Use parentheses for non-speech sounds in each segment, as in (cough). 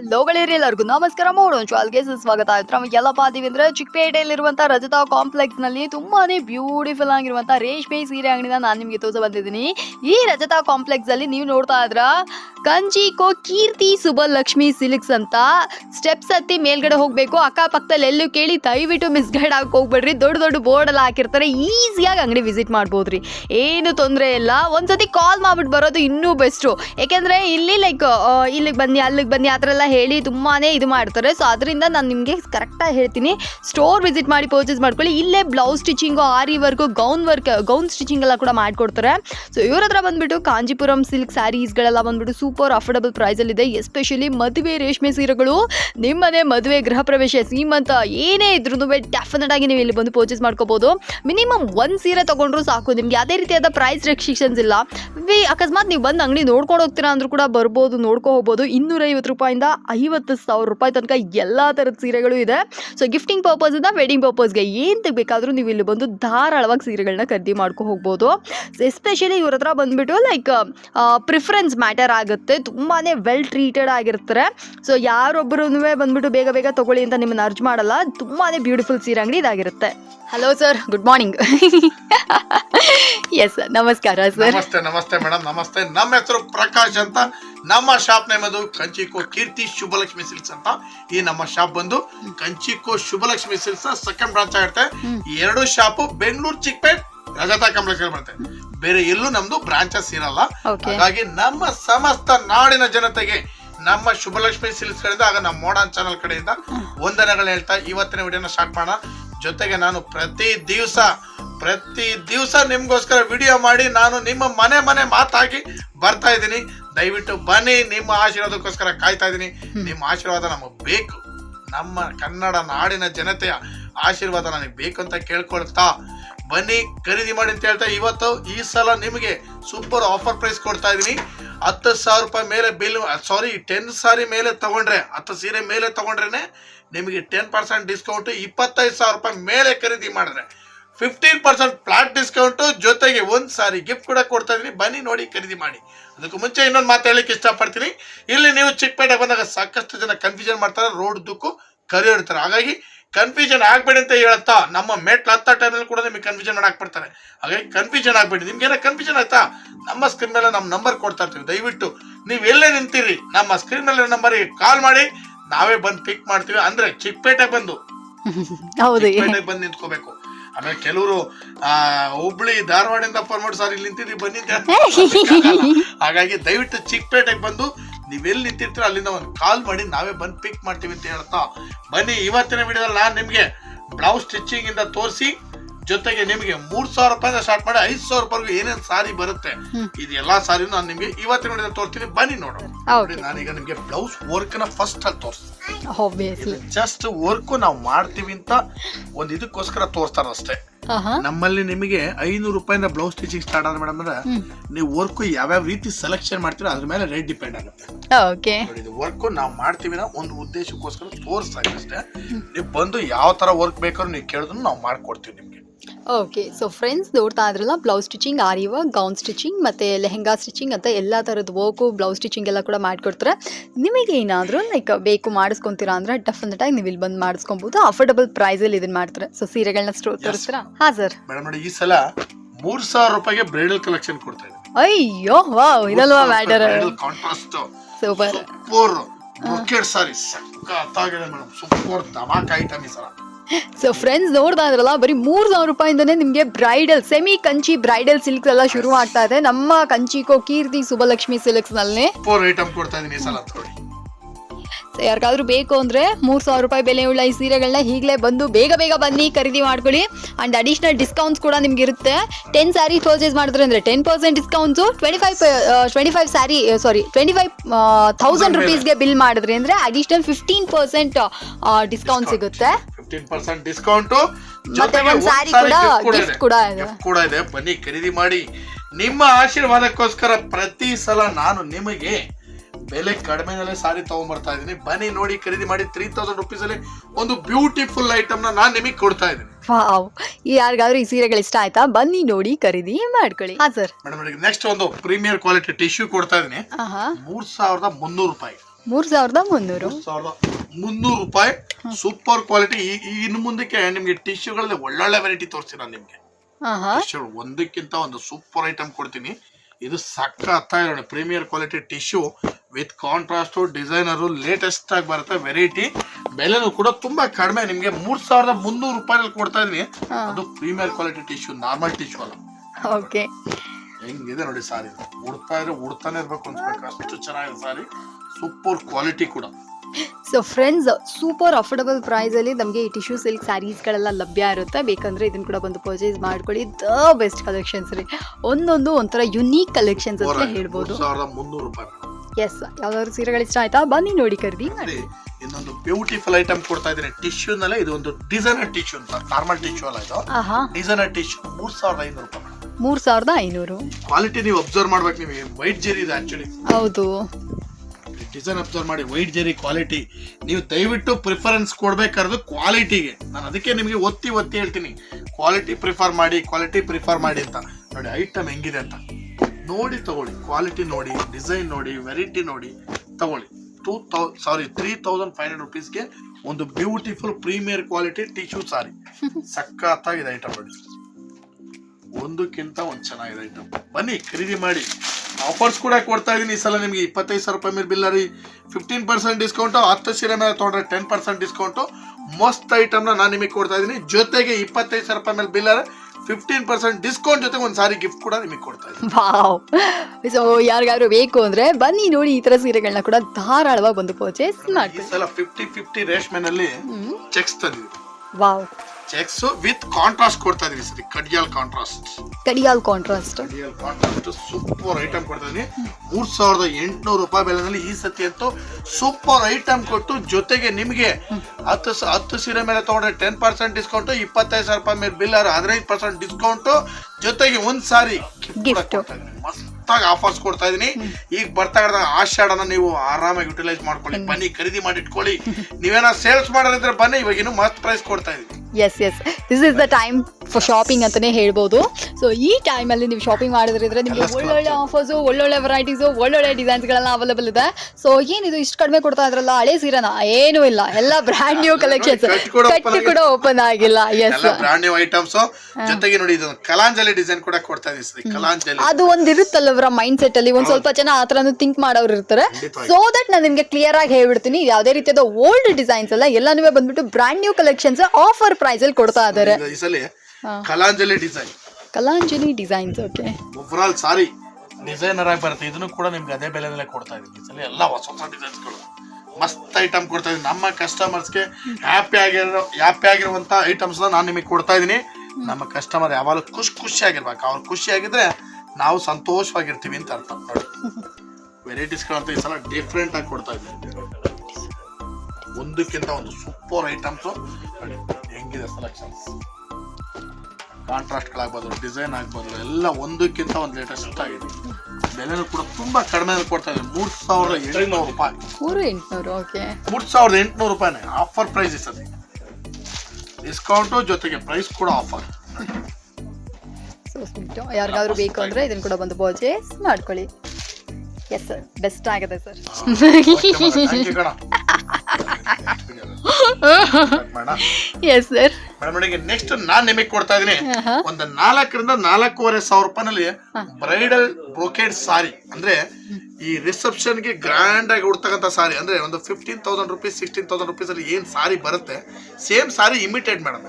Hello ಗಳಿರಿ ಎಲ್ಲರಿಗೂ. ನಮಸ್ಕಾರ ಮಾಡೋಣ ಚಾಲ್ಗೆ ಸ್ವಾಗತ ಆಯ್ತು, ನಮಗೆ ಎಲ್ಲಪ್ಪ ಅದೀವಿ ಅಂದ್ರೆ ಚಿಕ್ಕಪೇಟೆಯಲ್ಲಿರುವಂಥ ರಜತಾ ಕಾಂಪ್ಲೆಕ್ಸ್ನಲ್ಲಿ ತುಂಬಾನೇ ಬ್ಯೂಟಿಫುಲ್ ಆಗಿರುವಂಥ ರೇಷ್ಮೆ ಸೀರೆ ಅಂಗಡಿನ ನಾನು ನಿಮಗೆ ತೋರಿಸ ಬಂದಿದ್ದೀನಿ. ಈ ರಜತಾ ಕಾಂಪ್ಲೆಕ್ಸ್ ಅಲ್ಲಿ ನೀವು ನೋಡ್ತಾ ಇದ್ರ ಕಂಚಿಕೋ ಕೀರ್ತಿ, ಸುಬ್ಬಲಕ್ಷ್ಮಿ, ಸಿಲ್ಕ್ಸ್ ಅಂತ ಸ್ಟೆಪ್ಸ್ ಹತ್ತಿ ಮೇಲ್ಗಡೆ ಹೋಗ್ಬೇಕು. ಅಕ್ಕಪಕ್ಕದಲ್ಲಿ ಎಲ್ಲೂ ಕೇಳಿ ದಯವಿಟ್ಟು ಮಿಸ್ಗೈಡ್ ಆಗಿ ಹೋಗ್ಬೇಡ್ರಿ. ದೊಡ್ಡ ದೊಡ್ಡ ಬೋರ್ಡ್ ಎಲ್ಲ ಹಾಕಿರ್ತಾರೆ. ಈಸಿಯಾಗಿ ಅಂಗಡಿ ವಿಸಿಟ್ ಮಾಡ್ಬೋದ್ರಿ. ಏನು ತೊಂದರೆ ಇಲ್ಲ. ಒಂದ್ಸತಿ ಕಾಲ್ ಮಾಡ್ಬಿಟ್ಟು ಬರೋದು ಇನ್ನೂ ಬೆಸ್ಟು ಯಾಕೆಂದ್ರೆ ಇಲ್ಲಿ ಲೈಕ್ ಇಲ್ಲಿಗೆ ಬನ್ನಿ, ಅಲ್ಲಿಗೆ ಬನ್ನಿ, ಆ ಥರ ಎಲ್ಲ ಹೇಳಿ ತುಂಬಾ ಇದು ಮಾಡ್ತಾರೆ. ಸೊ ಅದರಿಂದ ನಾನು ನಿಮಗೆ ಕರೆಕ್ಟಾಗಿ ಹೇಳ್ತೀನಿ. ಸ್ಟೋರ್ ವಿಸಿಟ್ ಮಾಡಿ ಪರ್ಚೇಸ್ ಮಾಡ್ಕೊಳ್ಳಿ. ಇಲ್ಲೇ blouse stitching aari work gown work gown stitching ಎಲ್ಲ ಕೂಡ ಮಾಡಿಕೊಡ್ತಾರೆ. ಸೊ ಇವ್ರ ಹತ್ರ ಬಂದ್ಬಿಟ್ಟು ಕಾಂಜಿಪುರಂ ಸಿಲ್ಕ್ ಸ್ಯಾರೀಸ್ಗಳೆಲ್ಲ ಬಂದ್ಬಿಟ್ಟು ಸೂಪರ್ ಅಫೋರ್ಡಬಲ್ ಪ್ರೈಸಲ್ಲಿದೆ ಎಸ್ಪೆಷಲಿ ಮದುವೆ ರೇಷ್ಮೆ ಸೀರೆಗಳು ನಿಮ್ಮನೆ ಮದುವೆ ಗೃಹ ಪ್ರವೇಶ ಸೀಮಂತ ಏನೇ ಇದ್ರೂ ಡೆಫಿನೆಟ್ ಆಗಿ ನೀವು ಇಲ್ಲಿ ಬಂದು ಪರ್ಚೇಸ್ ಮಾಡ್ಕೋಬೋದು. ಮಿನಿಮಮ್ ಒಂದು ಸೀರೆ ತೊಗೊಂಡ್ರು ಸಾಕು. ನಿಮ್ಗೆ ಯಾವುದೇ ರೀತಿಯಾದ ಪ್ರೈಸ್ ರೆಸ್ಟ್ರಿಕ್ಷನ್ಸ್ ಇಲ್ಲ. ವಿ ಅಕಸ್ಮಾತ್ ನೀವು ಬಂದು ಅಂಗಡಿ ನೋಡ್ಕೊಂಡು ಹೋಗ್ತೀರಾ ಅಂದ್ರೂ ಕೂಡ ಬರ್ಬೋದು, ನೋಡ್ಕೊ ಹೋಗ್ಬೋದು. ಇನ್ನೂರೈವತ್ತು ರೂಪಾಯಿಂದ ಐವತ್ತು ಸಾವಿರ ರೂಪಾಯಿ ತನಕ ಎಲ್ಲ ಥರದ ಸೀರೆಗಳು ಇದೆ. ಸೊ ಗಿಫ್ಟಿಂಗ್ ಪರ್ಪಸಿಂದ ವೆಡ್ಡಿಂಗ್ ಪರ್ಪಸ್ಗೆ ಏನು ಬೇಕಾದರೂ ನೀವು ಇಲ್ಲಿ ಬಂದು ಧಾರಾಳವಾಗಿ ಸೀರೆಗಳನ್ನ ಖರೀದಿ ಮಾಡ್ಕೊ ಹೋಗ್ಬೋದು. ಎಸ್ಪೆಷಲಿ ಇವ್ರ ಹತ್ರ ಬಂದ್ಬಿಟ್ಟು ಲೈಕ್ ಪ್ರಿಫರೆನ್ಸ್ ಮ್ಯಾಟರ್ ಆಗುತ್ತೆ. ತುಂಬಾ ವೆಲ್ ಟ್ರೀಟೆಡ್ ಆಗಿರ್ತಾರೆ. ಸೊ ಯಾರೊಬ್ಬರೂ ಬಂದ್ಬಿಟ್ಟು ಬೇಗ ಬೇಗ ತಗೊಳ್ಳಿ ಅಂತ ನಿಮ್ಮನ್ನು ಅರ್ಜ್ ಮಾಡಲ್ಲ. ತುಂಬಾ ಬ್ಯೂಟಿಫುಲ್ ಸೀರೆ ಅಂಗಡಿ ಇದಾಗಿರುತ್ತೆ. Hello sir good morning yes ನಮಸ್ಕಾರ ಸರ್ ನಮಸ್ತೆ ನಮಸ್ತೆ ಮೇಡಮ್ ನಮಸ್ತೆ. ನಮ್ಮ ಹೆಸರು ಪ್ರಕಾಶ್ ಅಂತ. ನಮ್ಮ ಶಾಪ್ ನೇಮ್ ಅದು ಕಂಚಿಕೋ ಕೀರ್ತಿ ಶುಭಲಕ್ಷ್ಮಿ ಸಿಲ್ಕ್ಸ್ ಅಂತ ಈ ನಮ್ಮ ಶಾಪ್ ಬಂದು Kanchiko Shubhalakshmi silks second branch ಆಗಿರುತ್ತೆ. ಎರಡು ಶಾಪ್ ಬೆಂಗಳೂರು ಚಿಕ್ಕಪೇಟ್ ರಜತಾ ಕಾಂಪ್ಲೆಕ್ಸ್ ಬರುತ್ತೆ. ಬೇರೆ ಎಲ್ಲೂ ನಮ್ದು ಬ್ರಾಂಚಸ್ ಇರಲ್ಲ. ಹಾಗಾಗಿ ನಮ್ಮ ಸಮಸ್ತ ನಾಡಿನ ಜನತೆಗೆ ನಮ್ಮ ಶುಭಲಕ್ಷ್ಮಿ ಸಿಲ್ಕ್ಸ್ ಕಡೆಯಿಂದ ಆಗ ನಮ್ಮ ಮೋಡನ್ ಚಾನಲ್ ಕಡೆಯಿಂದ ವಂದನೆಗಳು ಹೇಳ್ತಾ ಇವತ್ತಿನ ವಿಡಿಯೋನ ಸ್ಟಾರ್ಟ್ ಮಾಡೋಣ. ಜೊತೆಗೆ ನಾನು ಪ್ರತಿ ದಿವಸ ಪ್ರತಿ ದಿವಸ ನಿಮಗೋಸ್ಕರ ವಿಡಿಯೋ ಮಾಡಿ ನಾನು ನಿಮ್ಮ ಮನೆ ಮನೆ ಮಾತಾಗಿ ಬರ್ತಾ ಇದ್ದೀನಿ. ದಯವಿಟ್ಟು ಬನ್ನಿ ನಿಮ್ಮ ಆಶೀರ್ವಾದಕ್ಕೋಸ್ಕರ ಕಾಯ್ತಾ ಇದ್ದೀನಿ. ನಿಮ್ಮ ಆಶೀರ್ವಾದ ನಮಗೆ ಬೇಕು. ನಮ್ಮ ಕನ್ನಡ ನಾಡಿನ ಜನತೆಯ ಆಶೀರ್ವಾದ ನನಗೆ ಬೇಕು ಅಂತ ಕೇಳ್ಕೊಳ್ತಾ ಬನ್ನಿ ಖರೀದಿ ಮಾಡಿ ಅಂತ ಹೇಳ್ತಾ ಇವತ್ತು ಈ ಸಲ ನಿಮಗೆ ಸೂಪರ್ ಆಫರ್ ಪ್ರೈಸ್ ಕೊಡ್ತಾ ಇದ್ದೀನಿ. ಹತ್ತು ಸಾವಿರ ರೂಪಾಯಿ ಮೇಲೆ ಬಿಲ್ ಸಾರಿ ಟೆನ್ ಸಾರಿ ಮೇಲೆ ತಗೊಂಡ್ರೆ ಹತ್ತು ಸೀರೆ ಮೇಲೆ ತಗೊಂಡ್ರೇ ನಿಮಗೆ ಟೆನ್ ಪರ್ಸೆಂಟ್ ಡಿಸ್ಕೌಂಟ್ ಇಪ್ಪತ್ತೈದು ಸಾವಿರ ರೂಪಾಯಿ ಮೇಲೆ ಖರೀದಿ ಮಾಡಿದ್ರೆ ಫಿಫ್ಟೀನ್ ಪರ್ಸೆಂಟ್ ಫ್ಲಾಟ್ ಡಿಸ್ಕೌಂಟು ಜೊತೆಗೆ ಒಂದು ಸಾರಿ ಗಿಫ್ಟ್ ಕೂಡ ಕೊಡ್ತಾ ಇದ್ದೀನಿ. ಬನ್ನಿ ನೋಡಿ ಖರೀದಿ ಮಾಡಿ. ಅದಕ್ಕೂ ಮುಂಚೆ ಇನ್ನೊಂದು ಮಾತು ಹೇಳಲಿಕ್ಕೆ ಇಷ್ಟಪಡ್ತೀನಿ. ಇಲ್ಲಿ ನೀವು ಚಿಕ್ಕಪೇಟೆ ಬಂದಾಗ ಸಾಕಷ್ಟು ಜನ ಕನ್ಫ್ಯೂಷನ್ ಮಾಡ್ತಾರೆ ರೋಡ್ ದುಕ್ಕು ಕರಿ ಇಡ್ತಾರೆ ಹಾಗಾಗಿ ಕನ್ಫ್ಯೂಷನ್ ಆಗಬೇಡಿ ಅಂತ ಹೇಳ್ತಾ ನಮ್ಮ ಮೆಟ್ಲು ಹತ್ತ ಟೈಮಲ್ಲಿ ಕೂಡ ನಿಮಗೆ ಕನ್ಫ್ಯೂಷನ್ ಮಾಡಕ್ ಬಿಡ್ತಾರೆ ಹಾಗಾಗಿ ಕನ್ಫ್ಯೂಷನ್ ಆಗಬೇಡಿ. ನಿಮ್ಗೆ ಏನೋ ಕನ್ಫ್ಯೂಷನ್ ಆಯ್ತಾ? ನಮ್ಮ ಸ್ಕ್ರೀನ್ ಮೇಲೆ ನಮ್ಮ ನಂಬರ್ ಕೊಡ್ತಾ ಇರ್ತೀವಿ. ದಯವಿಟ್ಟು ನೀವು ಎಲ್ಲೇ ನಿಂತೀರಿ ನಮ್ಮ ಸ್ಕ್ರೀನ್ ಮೇಲೆ ನಂಬರಿಗೆ ಕಾಲ್ ಮಾಡಿ. ನಾವೇ ಬಂದು ಪಿಕ್ ಮಾಡ್ತೀವಿ. ಅಂದ್ರೆ ಚಿಕ್ಕಪೇಟೆ ಬಂದು ಬಂದು ನಿಂತ್ಕೋಬೇಕು. ಆಮೇಲೆ ಕೆಲವರು ಆ ಹುಬ್ಳಿ ಧಾರವಾಡದಿಂದ ಫೋನ್ ಮಾಡಿ ಸರ್ ಇಲ್ಲಿ ನಿಂತಿದ್ರಿ ಬನ್ನಿ. (laughs) ಹಾಗಾಗಿ ದಯವಿಟ್ಟು ಚಿಕ್ಕಪೇಟೆಗೆ ಬಂದು ನೀವೆಲ್ಲಿ ನಿಂತಿರ್ತೀರ ಅಲ್ಲಿಂದ ಒಂದು ಕಾಲ್ ಮಾಡಿ ನಾವೇ ಬಂದು ಪಿಕ್ ಮಾಡ್ತೀವಿ ಅಂತ ಹೇಳ್ತಾ ಬನ್ನಿ ಇವತ್ತಿನ ವಿಡಿಯೋದಲ್ಲಿ ನಾನು ನಿಮಗೆ ಬ್ಲೌಸ್ ಸ್ಟಿಚಿಂಗ್ ಇಂದ ತೋರಿಸಿ ಜೊತೆಗೆ ನಿಮಗೆ ಮೂರ್ ಸಾವಿರ ರೂಪಾಯಿಂದ ಸ್ಟಾರ್ಟ್ ಮಾಡಿ ಐದ್ ಸಾವಿರ ರೂಪಾಯಿ ಏನೇನು ಸಾರಿ ಬರುತ್ತೆ ಇದೆಲ್ಲಾ ಇದು ಎಲ್ಲಾ ಸಾರಿ ನಾನು ನಿಮಗೆ ಇವತ್ತಿನ ನೋಡಿದ್ರೆ ತೋರಿಸ್ತೀನಿ. ಬನ್ನಿ ನೋಡೋಣ. ನೋಡಿ ನಾನೀಗ ನಿಮಗೆ ಬ್ಲೌಸ್ ವರ್ಕ್ನ ಫಸ್ಟ್ ಅಲ್ಲಿ ತೋರಿಸ್ತೀನಿ. ಜಸ್ಟ್ ವರ್ಕ್ ನಾವು ಮಾಡ್ತೀವಿ ಅಂತ ಒಂದ್ ಇದಕ್ಕೋಸ್ಕರ ತೋರಿಸ್ತಾರಷ್ಟೇ. ನಮ್ಮಲ್ಲಿ ನಿಮಗೆ ಐನೂರು ರೂಪಾಯಿಂದ ಬ್ಲೌಸ್ ಸ್ಟಿಚಿಂಗ್ ಸ್ಟಾರ್ಟ್ ಆದ್ರೆ ಮೇಡಮ್ ಅಂದ್ರೆ ನೀವು ವರ್ಕ್ ಯಾವ್ಯಾವ ರೀತಿ ಸೆಲೆಕ್ಷನ್ ಮಾಡ್ತೀರಾ ಅದ್ರ ಮೇಲೆ ರೇಟ್ ಡಿಪೆಂಡ್ ಆಗುತ್ತೆ. ಇದು ವರ್ಕ್ ನಾವು ಮಾಡ್ತೀವಿ ನಾವು ಒಂದು ಉದ್ದೇಶಕ್ಕೋಸ್ಕರ ತೋರಿಸ್ತಾ ಅಷ್ಟೇ. ನೀವು ಬಂದು ಯಾವ ತರ ವರ್ಕ್ ಬೇಕಾದ್ರೂ ನೀವು ಕೇಳಿದ್ರು ನಾವು ಮಾಡ್ಕೊಡ್ತೀವಿ ನಿಮಗೆ. ಓಕೆ ಸೊ ಫ್ರೆಂಡ್ಸ್ ನೋಡ್ತಾ ಇದ್ರಲ್ಲ ಬ್ಲೌಸ್ ಸ್ಟಿಚಿಂಗ್ ಆರಿವ ಗೌನ್ ಸ್ಟಿಚಿಂಗ್ ಮತ್ತು ಲೆಹೆಂಗಾ ಸ್ಟಿಚಿಂಗ್ ಅಂತ ಎಲ್ಲ ಥರದ ವರ್ಕು ಬ್ಲೌಸ್ ಸ್ಟಿಚಿಂಗ್ ಎಲ್ಲ ಕೂಡ ಮಾಡಿಕೊಡ್ತಾರೆ. ನಿಮಗೆ ಏನಾದರೂ ಲೈಕ್ ಬೇಕು ಮಾಡಿಸ್ಕೊತೀರಾ ಅಂದರೆ ಡೆಫಿನೆಟ್ ಆಗಿ ನೀವು ಇಲ್ಲಿ ಬಂದು ಮಾಡಿಸ್ಕೊಬೋದು. ಅಫೋರ್ಡಬಲ್ ಪ್ರೈಸಲ್ಲಿ ಇದನ್ನ ಮಾಡ್ತಾರೆ. ಸೊ ಸೀರೆಗಳನ್ನ ಸ್ಟೋ ತೋರಿಸ್ತೀರಾ? ಹಾಂ ಸರ್ ಮೇಡಮ್ ನೋಡಿ ಈ ಸಲ ಮೂರ್ ಸಾವಿರ ರೂಪಾಯಿಗೆ ಬ್ರೈಡಲ್ ಕಲೆಕ್ಷನ್ ಕೊಡ್ತಾ ಅಯ್ಯೋ wow ಇದಲ್ವಾ matter contrast super. Super brocade sari ಸಕ್ಕತ್ತಾಗಿದೆ ಮೇಡಮ್ ಸೂಪರ್ ಧಮಾಕ್ ಐಟಮ್ ಈ ಸಲ. ಸೊ ಫ್ರೆಂಡ್ಸ್ ನೋಡ್ತಾ ಇದ್ರಲ್ಲ ಬರೀ ಮೂರು ಸಾವಿರ ರೂಪಾಯಿಂದನೇ ನಿಮಗೆ bridal semi Kanchi bridal silks ಎಲ್ಲ ಶುರು ಆಗ್ತಾ ಇದೆ. ನಮ್ಮ ಕಂಚಿಕೋ ಕೀರ್ತಿ ಸುಬಲಕ್ಷ್ಮಿ ಸಿಲ್ಕ್ಸ್ನಲ್ಲಿ ಯಾರಿಗಾದ್ರೂ ಬೇಕು ಅಂದರೆ ಮೂರು ಸಾವಿರ ರೂಪಾಯಿ ಬೆಲೆ ಉಳ್ಳ ಈ ಸೀರೆಗಳನ್ನ ಈಗಲೇ ಬಂದು ಬೇಗ ಬೇಗ ಬನ್ನಿ ಖರೀದಿ ಮಾಡ್ಕೊಳ್ಳಿ. ಆ್ಯಂಡ್ ಅಡಿಷ್ನಲ್ ಡಿಸ್ಕೌಂಟ್ಸ್ ಕೂಡ ನಿಮ್ಗೆ ಇರುತ್ತೆ. ಟೆನ್ ಸ್ಯಾರಿ ಪರ್ಚೇಸ್ ಮಾಡಿದ್ರೆ ಅಂದರೆ ten percent discounts twenty five twenty five sari sorry twenty five thousand ರುಪೀಸ್ಗೆ bill ಮಾಡಿದ್ರಿ ಅಂದರೆ ಅಡಿಷ್ನಲ್ ಫಿಫ್ಟೀನ್ ಪರ್ಸೆಂಟ್ ಡಿಸ್ಕೌಂಟ್ ಸಿಗುತ್ತೆ. ಫಿಫ್ಟೀನ್ ಪರ್ಸೆಂಟ್ ಡಿಸ್ಕೌಂಟ್ ಜೊತೆಗೆ ಸಾರಿ ಕೂಡ ಇದೆ. ಕೂಡ ಇದೆ. ಬನ್ನಿ ಖರೀದಿ ಮಾಡಿ. ನಿಮ್ಮ ಆಶೀರ್ವಾದಕ್ಕೋಸ್ಕರ ಪ್ರತಿ ಸಲ ನಾನು ನಿಮಗೆ ಬೆಲೆ ಕಡಿಮೆನಲ್ಲೇ ಸಾರಿ ತಗೊಂಡ್ಬರ್ತಾ ಇದ್ದೀನಿ. ಬನ್ನಿ ನೋಡಿ ಖರೀದಿ ಮಾಡಿ. ತ್ರೀ ತೌಸಂಡ್ ರುಪೀಸ್ ಅಲ್ಲಿ ಒಂದು ಬ್ಯೂಟಿಫುಲ್ ಐಟಮ್ನ ನಾನು ನಿಮಗೆ ಕೊಡ್ತಾ ಇದ್ದೀನಿ. ವಾವ್. ಈ ಯಾರಿಗಾದ್ರೂ ಈ ಸೀರೆಗಳು ಇಷ್ಟ ಆಯ್ತಾ? ಬನ್ನಿ ನೋಡಿ ಖರೀದಿ ಮಾಡ್ಕೊಳ್ಳಿ. ಹಾಂ ಸರ್. ಮೇಡಮ್ ನೆಕ್ಸ್ಟ್ ಒಂದು ಪ್ರೀಮಿಯರ್ ಕ್ವಾಲಿಟಿ ಟಿಶ್ಯೂ ಕೊಡ್ತಾ ಇದ್ದೀನಿ. ಮೂರ್ ಸಾವಿರದ ಮುನ್ನೂರು ರೂಪಾಯಿ. ಮೂರ್ ಸಾವಿರದ ಮುನ್ನೂರು. ಸಾವಿರದ ಮುನ್ನೂರು ರೂಪಾಯಿ ಸೂಪರ್ ಕ್ವಾಲಿಟಿ. ಇನ್ನು ಮುಂದಕ್ಕೆ ನಿಮಗೆ ಟಿಶ್ಯೂಗಳಲ್ಲಿ ಒಳ್ಳೊಳ್ಳೆ ವೆರೈಟಿ ತೋರಿಸ್ತೀನಿ ನಾನು ನಿಮಗೆ ಟಿಶ್ಯೂ ಒಂದಕ್ಕಿಂತ ಒಂದು ಸೂಪರ್ ಐಟಮ್ ಕೊಡ್ತೀನಿ. ಇದು ಸಕ್ಕ ಹತ್ತ ಇರೋಣ premier quality tissue with contrast designer latest ಆಗಿ ಬರುತ್ತೆ. ವೆರೈಟಿ ಬೆಲೆನೂ ಕೂಡ ತುಂಬಾ ಕಡಿಮೆ. ನಿಮಗೆ ಮೂರ್ ಸಾವಿರದ ಮುನ್ನೂರು ರೂಪಾಯಲ್ಲಿ ಕೊಡ್ತಾ ಇದೀನಿ ಅದು premier quality tissue normal tissue ಅಲ್ಲ. ಓಕೆ. ಹೆಂಗಿದೆ ನೋಡಿ ಸಾರಿ. ಉಡ್ತಾ ಇದ್ರೆ ಉಡ್ತಾನೆ ಇರ್ಬೇಕು ಅನ್ಸ್ಬೇಕು. ಅಷ್ಟು ಚೆನ್ನಾಗಿದೆ ಸಾರಿ. ಸೂಪರ್ ಕ್ವಾಲಿಟಿ ಕೂಡ. ಸೊ ಫ್ರೆಂಡ್ಸ್ ಸೂಪರ್ ಅಫೋರ್ಡಬಲ್ ಪ್ರೈಸಲ್ಲಿ ನಮಗೆ ಈ ಟಿಶ್ಯೂ ಸಿಲ್ಕ್ ಸ್ಯಾರೀಸ್ಗಳೆಲ್ಲ ಲಭ್ಯ ಇರುತ್ತೆ. ಬೇಕಂದ್ರೆ ಇದನ್ನ ಕೂಡ ಬಂದು ಪರ್ಚೇಸ್ ಮಾಡ್ಕೊಳ್ಳಿ. ದ ಬೆಸ್ಟ್ ಕಲೆಕ್ಷನ್ಸ್ ರೀ. ಒಂದೊಂದು ಒಂಥರ ಯುನೀಕ್ ಕಲೆಕ್ಷನ್ಸ್ ಅಂತ ಹೇಳ್ಬೋದು. ಎಸ್ ಯಾವ್ದಾದ್ರು ಸೀರೆಗಳು ಇಷ್ಟ ಆಯ್ತಾ? ಬನ್ನಿ ನೋಡಿ ಖರೀದಿ ಮಾಡಿ. ಇನ್ನೊಂದು ಬ್ಯೂಟಿಫುಲ್ ಐಟಮ್ ಕೊಡ್ತಾ ಇದ್ದೀನಿ. ಟಿಶ್ಯೂ ನಲ್ಲೇ ಇದು ಒಂದು ಡಿಸೈನರ್ ಟಿಶ್ಯೂ ಅಂತ ನಾರ್ಮಲ್ ಟಿಶ್ಯೂ ಅಲ್ಲ ಇದು. ಡಿಸೈನರ್ ಟಿಶ್ಯೂ ಮೂರ್ ಸಾವಿರದ ಐನೂರು ರೂಪಾಯಿ ಮೂರ್ ಸಾವಿರದ ಐನೂರು. ಕ್ವಾಲಿಟಿ ನೀವು ಅಬ್ಸರ್ವ್ ಮಾಡ್ಬೇಕು ನೀವು ವೈಟ್ ಜೆರಿ ಇದೆ ಆಕ್ಚುಲಿ ಹೌದು. ಡಿಸೈನ್ ಅಬ್ಸರ್ವ್ ಮಾಡಿ ವೈಟ್ ಜೆರಿ ಕ್ವಾಲಿಟಿ ನೀವು ದಯವಿಟ್ಟು ಪ್ರಿಫರೆನ್ಸ್ ಕೊಡ್ಬೇಕಾದ್ರೆ ಕ್ವಾಲಿಟಿಗೆ ನಾನು ಅದಕ್ಕೆ ನಿಮಗೆ ಒತ್ತಿ ಒತ್ತಿ ಹೇಳ್ತೀನಿ. ಕ್ವಾಲಿಟಿ ಪ್ರಿಫರ್ ಮಾಡಿ ಕ್ವಾಲಿಟಿ ಪ್ರಿಫರ್ ಮಾಡಿ ಅಂತ. ನೋಡಿ ಐಟಮ್ ಹೆಂಗಿದೆ ಅಂತ. ನೋಡಿ, ತಗೊಳ್ಳಿ. ಕ್ವಾಲಿಟಿ ನೋಡಿ ಡಿಸೈನ್ ನೋಡಿ ವೆರೈಟಿ ನೋಡಿ, ತಗೊಳ್ಳಿ. Two thou sorry three thousand five hundred ರುಪೀಸ್ಗೆ ಒಂದು beautiful premier quality tissue sari ಸಖತ್ತಾಗಿದೆ ಐಟಮ್ ನೋಡಿ. ಒಂದಕ್ಕಿಂತ ಒಂದು ಚೆನ್ನಾಗಿದೆ ಐಟಮ್ ಬನ್ನಿ, ಖರೀದಿ ಮಾಡಿ. ಆಫರ್ಸ್ ಕೂಡ ಕೊಡ್ತಾ ಇದ್ದೀನಿ ಈ ಸಲ ನಿಮಗೆ ಇಪ್ಪತ್ತೈದು ಸಾವಿರ ರೂಪಾಯಿ ಮೇಲೆ ಬಿಲ್ಲರಿ. ಫಿಫ್ಟೀನ್ ಪರ್ಸೆಂಟ್ ಡಿಸ್ಕೌಂಟು ಹತ್ತು ಸೀರೆ ಮೇಲೆ ತೊಗೊಂಡ್ರೆ ಟೆನ್ ಪರ್ಸೆಂಟ್ ಡಿಸ್ಕೌಂಟು ಮಸ್ತ್ ಐಟಮ್ನ ನಾನು ನಿಮಗೆ ಕೊಡ್ತಾ ಇದ್ದೀನಿ ಜೊತೆಗೆ ಇಪ್ಪತ್ತೈದು ಸಾವಿರ ರೂಪಾಯಿ ಮೇಲೆ ಬಿಲ್ಲರ್ ಫಿಫ್ಟೀನ್ ಪರ್ಸೆಂಟ್ ಡಿಸ್ಕೌಂಟ್ ಜೊತೆಗೆ ಒಂದು ಸಾರಿ ಗಿಫ್ಟ್ ಕೂಡ ನಿಮಗೆ ಕೊಡ್ತಾ ಇದ್ದೀನಿ ವಾವ್ ಸೊ ಯಾರಿಗಾದ್ರು ಬೇಕು ಅಂದರೆ ಬನ್ನಿ ನೋಡಿ ಈ ಥರ ಸೀರೆಗಳನ್ನ ಕೂಡ ಧಾರಾಳವಾಗಿ ಬಂದು ಪರ್ಚೇಸ್ ಈ ಸಲ ಫಿಫ್ಟಿ ಫಿಫ್ಟಿ ರೇಷ್ಮೆನಲ್ಲಿ ಚೆಕ್ಸ್ ತಂದಿದ್ದೀವಿ ವಾವ್ ಚೆಕ್ಸ್ ವಿತ್ ಕಾಂಟ್ರಾಸ್ಟ್ ಕೊಡ್ತಾ ಇದೀನಿ ಸರಿ kadiyal contrast kadiyal contrast kadiyal contrast super item ಕೊಡ್ತಾ ಇದೀನಿ. ಮೂರ್ ಸಾವಿರದ ಎಂಟುನೂರು ರೂಪಾಯಿ ಬೆಲೆನಲ್ಲಿ ಈ ಸತಿ ಅಂತೂ ಸೂಪರ್ ಐಟಮ್ ಕೊಟ್ಟು ಜೊತೆಗೆ ನಿಮಗೆ ಹತ್ತು ಸ- ಹತ್ತು ಸೀರೆ ಮೇಲೆ ತಗೊಂಡ್ರೆ ಟೆನ್ ಪರ್ಸೆಂಟ್ ಡಿಸ್ಕೌಂಟ್ ಇಪ್ಪತ್ತೈದು ಸಾವಿರ ರೂಪಾಯಿ ಮೇಲೆ ಬಿಲ್ ಆದ್ರೆ ಹದಿನೈದು ಪರ್ಸೆಂಟ್ ಡಿಸ್ಕೌಂಟ್ ಜೊತೆಗೆ ಒಂದ್ ಸಾರಿ Gift. ಮಸ್ತಾಗಿ ಆಫರ್ಸ್ ಕೊಡ್ತಾ ಇದೀನಿ. ಈಗ ಬರ್ತಾ ಆ ಶಾಡನ್ನ ನೀವು ಆರಾಮಾಗಿ ಯುಟಿಲೈಸ್ ಮಾಡ್ಕೊಳ್ಳಿ. ಬನ್ನಿ ಖರೀದಿ ಮಾಡಿ ಇಟ್ಕೊಳ್ಳಿ. ನೀವೇನೋ ಸೇಲ್ಸ್ ಮಾಡೋದಿದ್ರೆ ಬನ್ನಿ ಇವಾಗ ಇನ್ನು ಮಸ್ತ್ ಪ್ರೈಸ್ ಕೊಡ್ತಾ ಇದೀನಿ. Yes yes this is the time shopping ಅಂತಾನೆ ಹೇಳ್ಬೋದು. ಸೊ ಈ ಟೈಮಲ್ಲಿ ನೀವು ಶಾಪಿಂಗ್ ಮಾಡಿದ್ರೆ ನಿಮಗೆ ಒಳ್ಳೊಳ್ಳೆ ಆಫರ್ಸು ಒಳ್ಳೊಳ್ಳೆ ವೆರೈಟೀಸು ಒಳ್ಳೊಳ್ಳೆ ಡಿಸೈನ್ಸ್ಗಳೆಲ್ಲ ಅವೈಲೇಬಲ್ ಇದೆ. ಸೊ ಏನಿದು ಇಷ್ಟು ಕಡಿಮೆ ಕೊಡ್ತಾ ಇದ್ರಲ್ಲ ಹಳೆ ಸೀರೆನ? ಏನೂ ಇಲ್ಲ. ಎಲ್ಲ ಬ್ರ್ಯಾಂಡ್ ನ್ಯೂ ಕಲೆಕ್ಷನ್ಸ್ ಕಟ್ಟಿ ಕೂಡ ಓಪನ್ ಆಗಿಲ್ಲ. ಎಸ್ ಬ್ರ್ಯಾಂಡ್ ನ್ಯೂ ಐಟಮ್ಸ್ ಜೊತೆಗೆ ನೋಡಿ ಇದು ಕಲಾಂಜಲಿ ಡಿಸೈನ್ ಕೂಡ ಕೊಡ್ತಾ ಇದ್ದೀವಿ ಕಲಾಂಜಲಿ. ಅದು ಒಂದ್ ಇರುತ್ತಲ್ಲ ಅವರ ಮೈಂಡ್ ಸೆಟ್ ಅಲ್ಲಿ? ಒಂದ್ ಸ್ವಲ್ಪ ಜನ ಆ ಥರನೂ ಥಿಂಕ್ ಮಾಡೋರು ಇರ್ತಾರೆ. ಸೊ ದಟ್ ನಾನು ನಿಮ್ಗೆ ಕ್ಲಿಯರ್ ಆಗಿ ಹೇಳ್ಬಿಡ್ತೀನಿ. ಯಾವುದೇ ರೀತಿಯಾದ ಓಲ್ಡ್ ಡಿಸೈನ್ಸ್ ಅಲ್ಲ ಎಲ್ಲನೂ ಬಂದ್ಬಿಟ್ಟು brand new collections offer price ಅಲ್ಲಿ ಕೊಡ್ತಾ ಇದ್ದಾರೆ. Kalanjali design. Kalanjali designs okay. Overall sari designer ಆಗಿ ಬರುತ್ತೆ. ಇದನ್ನು ಕೂಡ ನಿಮ್ಗೆ ಅದೇ ಬೆಲೆನಲ್ಲೇ ಕೊಡ್ತಾ ಇದೀನಿ ಸರಿ ಸಲ ಎಲ್ಲ ಹೊಸ ಹೊಸ ಡಿಸೈನ್ಸ್ಗಳು ಮಸ್ತ್ ಐಟಮ್ ಕೊಡ್ತಾ ಇದೀನಿ ನಮ್ಮ ಕಸ್ಟಮರ್ಸ್ಗೆ ಹ್ಯಾಪಿ ಆಗಿರೋ ಹ್ಯಾಪಿ ಆಗಿರುವಂತ ಐಟಮ್ಸ್ ನಾನು ನಿಮಗೆ ಕೊಡ್ತಾ ಇದೀನಿ ನಮ್ಮ ಕಸ್ಟಮರ್ ಯಾವಾಗಲೂ ಖುಷಿ ಖುಷಿಯಾಗಿರ್ಬೇಕು. ಅವ್ರು ಖುಷಿಯಾಗಿದ್ರೆ ನಾವು ಸಂತೋಷವಾಗಿರ್ತೀವಿ ಅಂತ ಅರ್ಥ. ನೋಡಿ. ವೆರೈಟೀಸ್ಗಳಂತ ಈ ಸಲ ಡಿಫ್ರೆಂಟ್ ಆಗಿ ಕೊಡ್ತಾ ಇದ್ದೀನಿ. ಒಂದಕ್ಕಿಂತ ಒಂದು ಸೂಪರ್ ಐಟಮ್ಸ್ ನೋಡಿ. ಹೆಂಗಿದೆ ಸೆಲೆಕ್ಷನ್ಸ್ ಕಾಂಟ್ರಾಸ್ಟ್ಗಳಾಗ್ಬೋದು ಡಿಸೈನ್ ಆಗ್ಬೋದು ಎಲ್ಲ ಒಂದಕ್ಕಿಂತ ಒಂದು ಲೇಟೆಸ್ಟ್ ಆಗಿದೆ. ಬೆಲೆನೂ ಕೂಡ ತುಂಬಾ ಕಡಿಮೆ ಕೊಡ್ತಾ ಇದೆ. ಮೂರ್ ಸಾವಿರದ ಎಂಟುನೂರು ರೂಪಾಯಿ. ಮೂರು ಎಂಟುನೂರು ಓಕೆ ಮೂರ್ ಸಾವಿರದ ಎಂಟುನೂರು ರೂಪಾಯಿನೇ ಆಫರ್ ಪ್ರೈಸ್ ಇದೆ ಡಿಸ್ಕೌಂಟು ಜೊತೆಗೆ ಪ್ರೈಸ್ ಕೂಡ ಆಫರ್ ಯಾರಿಗಾದ್ರೂ ಬೇಕು ಅಂದ್ರೆ ಇದನ್ನು ಕೂಡ ಬಂದು ಪರ್ಚೇಸ್ ಮಾಡ್ಕೊಳ್ಳಿ. ಎಸ್ ಸರ್ ಬೆಸ್ಟ್ ಆಗಿದೆ ಸರ್ ಎಸ್ ಸರ್ ನೋಡಿ ನೆಕ್ಸ್ಟ್ ನಾನ್ ನಿಮಗೆ ಕೊಡ್ತಾ ಇದೀನಿ ಒಂದು ನಾಲ್ಕರಿಂದ ನಾಲ್ಕೂವರೆ ಸಾವಿರ ರೂಪಾಯಿನಲ್ಲಿ ಬ್ರೈಡಲ್ ಬ್ರೋಕೇಡ್ ಸಾರಿ ಅಂದ್ರೆ ಈ ರಿಸೆಪ್ಷನ್ಗೆ ಗ್ರ್ಯಾಂಡ್ ಆಗಿ ಉಡ್ತಕ್ಕಂಥ ಸಾರಿ ಅಂದ್ರೆ ಒಂದು fifteen thousand rupees sixteen thousand rupees ಅಲ್ಲಿ ಏನ್ ಸಾರಿ ಬರುತ್ತೆ ಸೇಮ್ ಸಾರಿ ಇಮಿಟೇಟ್ ಮೇಡಮ್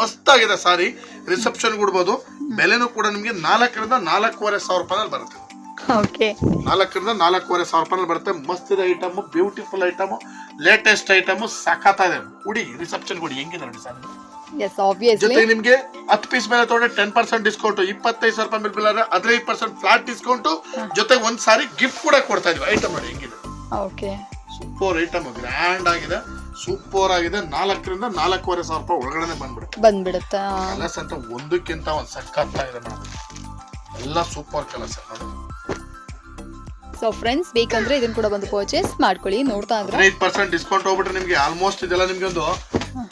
ಮಸ್ತ್ ಆಗಿದೆ ಸಾರಿ ರಿಸೆಪ್ಷನ್ ಉಡ್ಬೋದು. ಬೆಲೆನೂ ಕೂಡ ನಿಮಗೆ ನಾಲ್ಕರಿಂದ ನಾಲ್ಕೂವರೆ ಸಾವಿರ ರೂಪಾಯಿನಲ್ಲಿ ಬರುತ್ತೆ. ಓಕೆ ನಾಲ್ಕರಿಂದ ನಾಲ್ಕೂವರೆ ಸಾವಿರ ರೂಪಾಯಿ ಬರುತ್ತೆ. ಮಸ್ತ್ ಇದೆ item beautiful item latest item ಇದೆ. ಉಡಿ ರಿಸೆಪ್ಷನ್ ಉಡಿ. ಹೆಂಗಿದೆ ನೋಡಿ ಸರ್? ಎಸ್ ಆಬ್ವಿಯಸ್ಲಿ ಜೊತೆಗೆ ನಿಮ್ಗೆ ಹತ್ತು ಪೀಸ್ ಮೇಲೆ ತಗೊಂಡ್ರೆ ಟೆನ್ ಪರ್ಸೆಂಟ್ ಡಿಸ್ಕೌಂಟ್ ಇಪ್ಪತ್ತೈದು ಸಾವಿರ ರೂಪಾಯಿ ಮೇಲೆ ಬಿಲ್ ಆದ್ರೆ ಹದಿನೈದು ಪರ್ಸೆಂಟ್ ಫ್ಲಾಟ್ ಡಿಸ್ಕೌಂಟ್ ಜೊತೆಗೆ ಒಂದ್ ಸಾರಿ ಗಿಫ್ಟ್ ಕೂಡ ಕೊಡ್ತಾ ಇದೀವಿ. ಐಟಮ್ ನೋಡಿ ಹೆಂಗಿದೆ? ಓಕೆ ಸೂಪರ್ ಐಟಮ್ ಗ್ರ್ಯಾಂಡ್ ಆಗಿದೆ. ಸೂಪರ್ ಆಗಿದೆ. ನಾಲ್ಕರಿಂದ ನಾಲ್ಕೂವರೆ ಸಾವಿರ ರೂಪಾಯಿ ಒಳಗಡೆ ಬಂದ್ಬಿಡುತ್ತೆ. ಬಂದ್ಬಿಡುತ್ತೆ? ಕಲರ್ಸ್ ಅಂತ ಒಂದಕ್ಕಿಂತ ಒಂದು ಸಕ್ಕತ್ತಾಗಿದೆ ಮೇಡಮ್. ಎಲ್ಲ ಸೂಪರ್ ಕಲರ್ಸ್ ನೋಡಿ ಸೊ ಫ್ರೆಂಡ್ಸ್ ಬೇಕಂದ್ರೆ ಇದನ್ನ ಕೂಡ ಬಂದು ಪರ್ಚೇಸ್ ಮಾಡ್ಕೊಳ್ಳಿ. ನೋಡ್ತಾ ಇದ್ರೆ ಹದಿನೈದು ಪರ್ಸೆಂಟ್ ಡಿಸ್ಕೌಂಟ್ ಹೋಗ್ಬಿಟ್ರೆ ನಿಮ್ಗೆ ಆಲ್ಮೋಸ್ಟ್ ಇದೆಲ್ಲ ನಿಮ್ಗೆ ಒಂದು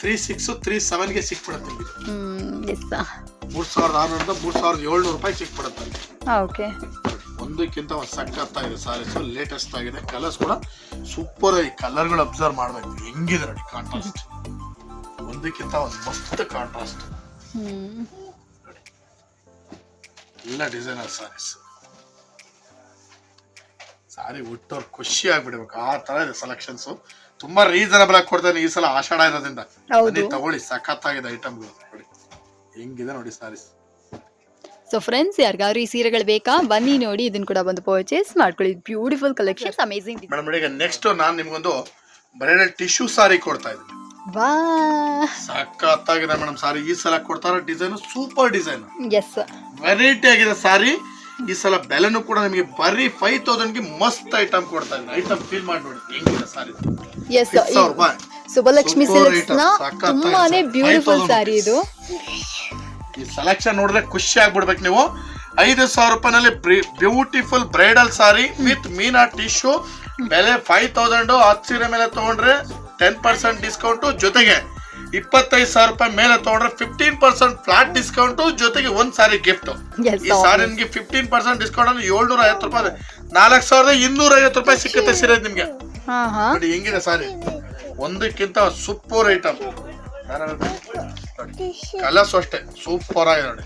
ತ್ರೀ ಸಿಕ್ಸ್ ತ್ರೀ ಸೆವೆನ್ಗೆ ಸಿಕ್ಬಿಡುತ್ತೆ ನಿಮಗೆ ಹ್ಮ್ ಎಸ್ ಮೂರ್ ಸಾವಿರದ ಆರುನೂರಿಂದ ಮೂರು ಸಾವಿರದ ಏಳ್ನೂರು ರೂಪಾಯಿ ಸಿಕ್ಬಿಡುತ್ತೆ ಓಕೆ ಒಂದಕ್ಕಿಂತ ಒಂದು ಸಖತ್ತಾಗಿದೆ ಸಾರೀಸ್ ಲೇಟೆಸ್ಟ್ ಆಗಿದೆ. ಕಲರ್ಸ್ ಕೂಡ ಸೂಪರ್ ಆಗಿ ಕಲರ್ಗಳು ಅಬ್ಸರ್ವ್ ಮಾಡ್ಬೇಕು. ಹೆಂಗಿದೆ ನೋಡಿ ಕಾಂಟ್ರಾಸ್ಟ್ ಒಂದಕ್ಕಿಂತ ಒಂದು ಮಸ್ತ್ ಕಾಂಟ್ರಾಸ್ಟ್ ಎಲ್ಲ ಡಿಸೈನರ್ ಸಾರೀಸ್. ಸಾರಿ ಹುಟ್ಟೋರು ಖುಷಿ ಆಗ್ಬಿಡ್ಬೇಕು. ಆ ತರ ಇದೆ ಸೆಲೆಕ್ಷನ್ಸ್ ತುಂಬಾ ರೀಸನಬಲ್ ಆಗಿ ಕೊಡ್ತಾನೆ ಈ ಸಲ ಆಷಾಢ ಇರೋದ್ರಿಂದ. ಬನ್ನಿ ತಗೊಳ್ಳಿ. ಸಖತ್ತಾಗಿದೆ ಐಟಮ್ಗಳು ನೋಡಿ ಹೆಂಗಿದೆ ನೋಡಿ ಸಾರೀಸ್ ಸೊ ಫ್ರೆಂಡ್ಸ್ ಯಾರಿಗಾದ್ರು ಈ ಸೀರೆಗಳು ಬೇಕಾ? ಬನ್ನಿ ನೋಡಿ. ಇದನ್ನ ಕೂಡ ಬಂದು ಪರ್ಚೇಸ್ ಮಾಡ್ಕೊಳ್ಳಿ. ಬ್ಯೂಟಿಫುಲ್ ಕಲೆಕ್ಷನ್ ಅಮೇಸಿಂಗ್ ಮೇಡಮ್ ಈಗ ನೆಕ್ಸ್ಟ್ ನಾನು ನಿಮ್ಗೊಂದು ಬ್ರೈಡಲ್ ಟಿಶ್ಯೂ ಸಾರಿ ಕೊಡ್ತಾ ಇದ್ದೀನಿ. ವಾ. ಸಖತ್ತಾಗಿದೆ ಮೇಡಮ್ ಸಾರಿ ಈ ಸಲ ಕೊಡ್ತಾರ design super design yes variety ಆಗಿದೆ ಸಾರಿ ಈ ಸಲ ಬೆಲೆನೂ ಕೂಡ ನಿಮಗೆ ಬರೀ ಫೈವ್ ತೌಸಂಡ್ಗೆ ಮಸ್ತ್ ಐಟಮ್ ಕೊಡ್ತಾ ಇದ್ದಾರೆ. ಐಟಮ್ ಫೀಲ್ ಮಾಡಿ ನೋಡಿ ಹೆಂಗಿದೆ ಸಾರಿ ಎಸ್ Super ಸಿಲ್ಕ್ಸ್ನ ತುಂಬಾನೇ ಬ್ಯೂಟಿಫುಲ್ 5000 ಸ್ಯಾರಿ ಇದು. ಈ ಸೆಲೆಕ್ಷನ್ ನೋಡಿದ್ರೆ ಖುಷಿ ಆಗ್ಬಿಡ್ಬೇಕು ನೀವು. ಐದು ಸಾವಿರ ರೂಪಾಯಿನಲ್ಲಿ beautiful bridal sari with meena tissue ಬೆಲೆ ಫೈವ್ ತೌಸಂಡ್ ಹತ್ತು ಸೀರೆ ಮೇಲೆ ತಗೊಂಡ್ರೆ ಟೆನ್ ಪರ್ಸೆಂಟ್ ಡಿಸ್ಕೌಂಟ್ ಜೊತೆಗೆ ಇಪ್ಪತ್ತೈದು ಸಾವಿರ ರೂಪಾಯಿ ಮೇಲೆ ತಗೊಂಡ್ರೆ ಫಿಫ್ಟೀನ್ ಪರ್ಸೆಂಟ್ ಫ್ಲಾಟ್ ಡಿಸ್ಕೌಂಟ್ ಜೊತೆಗೆ ಒಂದ್ ಸಾರಿ ಗಿಫ್ಟ್ ಈ ಸಾರಿ ನಿಮ್ಗೆ ಫಿಫ್ಟೀನ್ ಪರ್ಸೆಂಟ್ ಡಿಸ್ಕೌಂಟ್ ಅಂದ್ರೆ ಏಳ್ನೂರ ಐವತ್ತು ರೂಪಾಯಿ ನಾಲ್ಕು ಸಾವಿರದ ಇನ್ನೂರ ಐವತ್ತು ರೂಪಾಯಿ ಸಿಕ್ಕುತ್ತೆ ಸೀರೆ ನಿಮ್ಗೆ. ಹಾ ಹಾ. ನೋಡಿ ಹೆಂಗಿದೆ ಸಾರಿ? ಒಂದಕ್ಕಿಂತ ಸೂಪರ್ ಐಟಮ್ ಕಲರ್ಸ್ ಅಷ್ಟೇ. ಸೂಪರ್ ಆಗಿದೆ ನೋಡಿ.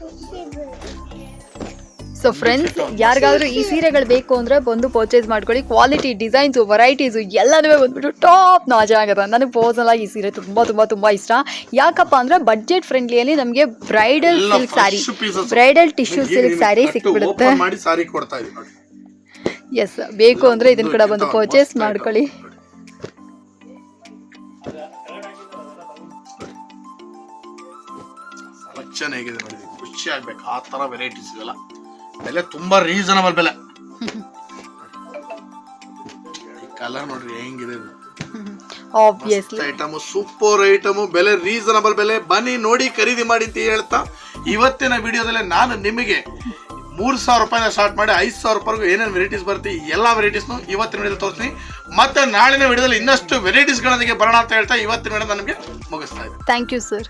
ಸೊ ಫ್ರೆಂಡ್ಸ್ ಯಾರಿಗಾದ್ರೂ ಈ ಸೀರೆಗಳು ಬೇಕು ಅಂದ್ರೆ ಬಂದು ಪರ್ಚೇಸ್ ಮಾಡ್ಕೊಳ್ಳಿ. ಕ್ವಾಲಿಟಿ ಡಿಸೈನ್ಸು ವೆರೈಟೀಸು ಎಲ್ಲನೂ ಬಂದ್ಬಿಟ್ಟು ಟಾಪ್ ನಾಜ ಆಗುತ್ತೆ. ನನಗೆ ಪರ್ಸನಲ್ ಆಗಿ ಈ ಸೀರೆ ತುಂಬಾ ತುಂಬಾ ತುಂಬಾ ಇಷ್ಟ. ಯಾಕಪ್ಪ ಅಂದ್ರೆ ಬಡ್ಜೆಟ್ ಫ್ರೆಂಡ್ಲಿಯಲ್ಲಿ ನಮಗೆ bridal silk sari bridal tissue silk sari ಸಿಕ್ಬಿಡುತ್ತೆ. ಎಸ್ ಬೇಕು ಅಂದ್ರೆ ಇದನ್ನ ಕೂಡ ಬಂದು ಪರ್ಚೇಸ್ ಮಾಡ್ಕೊಳ್ಳಿ. ಚೆನ್ನಾಗಿದೆ ಸೆಲೆಕ್ಷನ್ ಹೇಗಿದೆ ನೋಡಿ. ಖುಷಿ ಆಗ್ಬೇಕು. ಆ ತರ ವೆರೈಟೀಸ್ ಇದೆಲ್ಲ ಬೆಲೆ ತುಂಬಾ ರೀಸನಬಲ್ ಬೆಲೆ. ಕಲರ್ ನೋಡ್ರಿ ಹೆಂಗಿದೆ ಆಬ್ವಿಯಸ್ಲಿ ಐಟಮ್ ಸೂಪರ್ ಐಟಮ್ ಬೆಲೆ ರೀಸನಬಲ್ ಬೆಲೆ. ಬನ್ನಿ ನೋಡಿ ಖರೀದಿ ಮಾಡಿ ಅಂತ ಹೇಳ್ತಾ. ಇವತ್ತಿನ ವಿಡಿಯೋದಲ್ಲಿ ನಾನು ನಿಮಗೆ ಮೂರ್ ಸಾವಿರ ರೂಪಾಯಿನ ಸ್ಟಾರ್ಟ್ ಮಾಡಿ ಐದು ಸಾವಿರ ರೂಪಾಯಿಗೂ ಏನೇನು ವೆರೈಟೀಸ್ ಬರುತ್ತೆ ಎಲ್ಲ ವೆರೈಟೀಸ್ನು ಇವತ್ತಿನ ವಿಡಿಯೋದಲ್ಲಿ ತೋರಿಸ್ತೀನಿ. ಮತ್ತೆ ನಾಳಿನ ವಿಡಿಯೋದಲ್ಲಿ ಇನ್ನಷ್ಟು ವೆರೈಟೀಸ್ಗಳೊಂದಿಗೆ ಬರೋಣ ಅಂತ ಹೇಳ್ತಾ ಇವತ್ತಿನ ವಿಡಿಯೋ ನಾನು ನಿಮಗೆ ಮುಗಿಸ್ತಾ ಇದೆ ಥ್ಯಾಂಕ್ ಯು ಸರ್